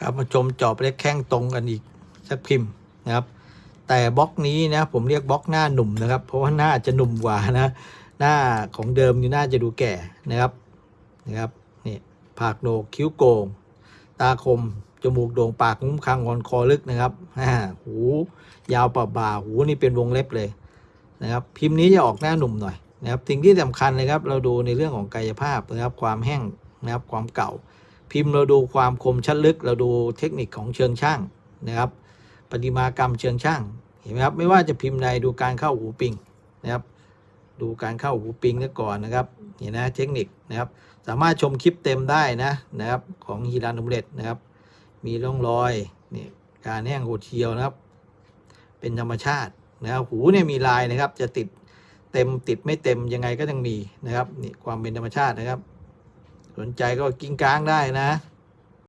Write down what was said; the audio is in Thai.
ครับมาชมจอบเล็กแข้งตรงกันอีกสักพิมพ์นะครับ แต่บล็อกนี้นะผมเรียกบล็อกหน้าหนุ่มนะครับ เพราะว่าหน้าจะหนุ่มกว่านะ หน้าของเดิมนี่น่าจะดูแก่นะครับนะครับนี่ผากโหนกคิ้วโกง ตาคมจมูกโด่งปากงุ้มคางงอนคอลึกนะครับหูยาวป่าบ่าหูนี่เป็นวงเล็บเลยนะครับ พิมพ์นี้จะออกหน้าหนุ่มหน่อยนะครับสิ่งที่สำคัญเลยครับ เราดูในเรื่องของกายภาพนะครับ ความแห้งนะครับความเก่า พิมพ์เราดูความคมชัดลึก เราดูเทคนิคของเชิงช่างนะครับปฏิมากรรมเชิงช่างเห็นไหมครับไม่ว่าจะพิมพ์ใดดูการเข้าหูปิงนะครับ ดูการเข้าหูปิงซะก่อนนะครับเห็นนะเทคนิคนะครับ สามารถชมคลิปเต็มได้นะนะครับ ของฮีรานอมเลตนะครับ มีร่องรอยนี่การแห้งโหดเชียวนะครับ เป็นธรรมชาตินะครับหูเนี่ยมีลายนะครับ จะติดเต็มติดไม่เต็มยังไงก็ต้องมีนะครับนี่ความเป็นธรรมชาตินะครับ สนใจก็กิ้งก้างได้นะ